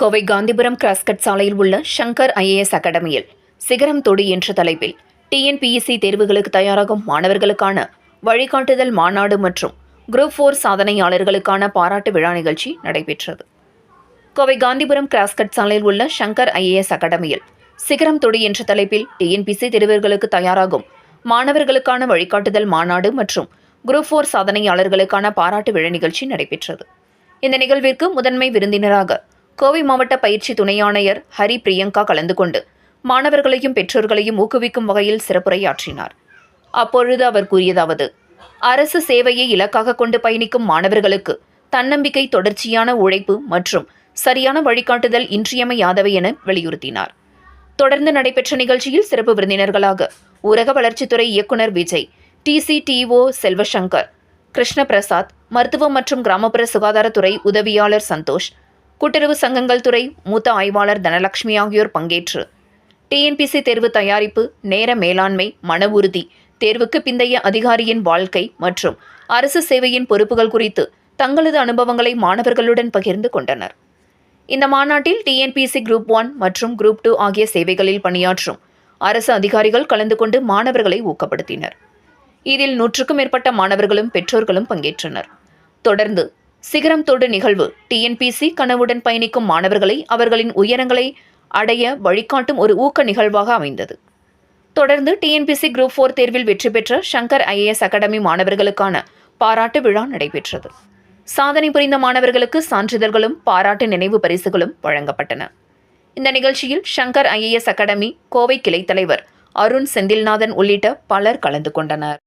Kovai Gandhipuram cross cut சாலையில் உள்ள Shankar IAS அகாடமியில் சிகரம் தொடி என்ற தலைப்பில் டிஎன்பிஎஸ்சி தேர்வுகளுக்கு தயாராகும் மாணவர்களுக்கான வழிகாட்டுதல் மாநாடு மற்றும் குரூப் ஃபோர் சாதனையாளர்களுக்கான பாராட்டு விழா நிகழ்ச்சி நடைபெற்றது. கோவை காந்திபுரம் கிராஸ்கட் சாலையில் உள்ள சங்கர் ஐஏஎஸ் அகாடமியில் சிகரம் தொடி என்ற தலைப்பில் டிஎன்பிசி தேர்வுகளுக்கு தயாராகும் மாணவர்களுக்கான வழிகாட்டுதல் மாநாடு மற்றும் குரூப் ஃபோர் சாதனையாளர்களுக்கான பாராட்டு விழா நிகழ்ச்சி நடைபெற்றது. இந்த நிகழ்விற்கு முதன்மை விருந்தினராக கோவை மாவட்ட பயிற்சி துணை ஆணையர் ஹரி பிரியங்கா கலந்து கொண்டு மாணவர்களையும் பெற்றோர்களையும் ஊக்குவிக்கும் வகையில் சிறப்புரையாற்றினார். அப்பொழுது அவர் கூறியதாவது அரசு சேவையை இலக்காக கொண்டு பயணிக்கும் மாணவர்களுக்கு தன்னம்பிக்கை தொடர்ச்சியான உழைப்பு மற்றும் சரியான வழிகாட்டுதல் இன்றியமையாதவை என வலியுறுத்தினார். தொடர்ந்து நடைபெற்ற நிகழ்ச்சியில் சிறப்பு விருந்தினர்களாக ஊரக வளர்ச்சித்துறை இயக்குனர் விஜய் டிசிடிஓ செல்வசங்கர் கிருஷ்ணபிரசாத் மருத்துவம் மற்றும் கிராமப்புற சுகாதாரத்துறை உதவியாளர் சந்தோஷ் கூட்டுறவு சங்கங்கள் துறை மூத்த ஆய்வாளர் தனலட்சுமி ஆகியோர் பங்கேற்று. டிஎன்பிசி தேர்வு தயாரிப்பு நேர மேலாண்மை மன உறுதி தேர்வுக்கு பிந்தைய அதிகாரியின் வாழ்க்கை மற்றும் அரசு சேவையின் பொறுப்புகள் குறித்து தங்களது அனுபவங்களை மாணவர்களுடன் பகிர்ந்து கொண்டனர். இந்த மாநாட்டில் டிஎன்பிசி குரூப் ஒன் மற்றும் குரூப் டூ ஆகிய சேவைகளில் பணியாற்றும் அரசு அதிகாரிகள் கலந்து கொண்டு மாணவர்களை ஊக்கப்படுத்தினர். இதில் நூற்றுக்கும் மேற்பட்ட மாணவர்களும் பெற்றோர்களும் பங்கேற்றனர். தொடர்ந்து சிகரம் தொடு நிகழ்வு. டிஎன்பிசி கனவுடன் பயணிக்கும் மாணவர்களை அவர்களின் உயரங்களை அடைய வழிகாட்டும் ஒரு ஊக்க நிகழ்வாக அமைந்தது. தொடர்ந்து டிஎன்பிசி குரூப் ஃபோர் தேர்வில் வெற்றி பெற்ற சங்கர் ஐஏஎஸ் அகாடமி மாணவர்களுக்கான பாராட்டு விழா நடைபெற்றது. சாதனை புரிந்த மாணவர்களுக்கு சான்றிதழ்களும் பாராட்டு நினைவு பரிசுகளும் வழங்கப்பட்டன. இந்த நிகழ்ச்சியில் சங்கர் ஐஏஎஸ் அகாடமி கோவை கிளை தலைவர் அருண் செந்தில்நாதன் உள்ளிட்ட பலர் கலந்து கொண்டனர்.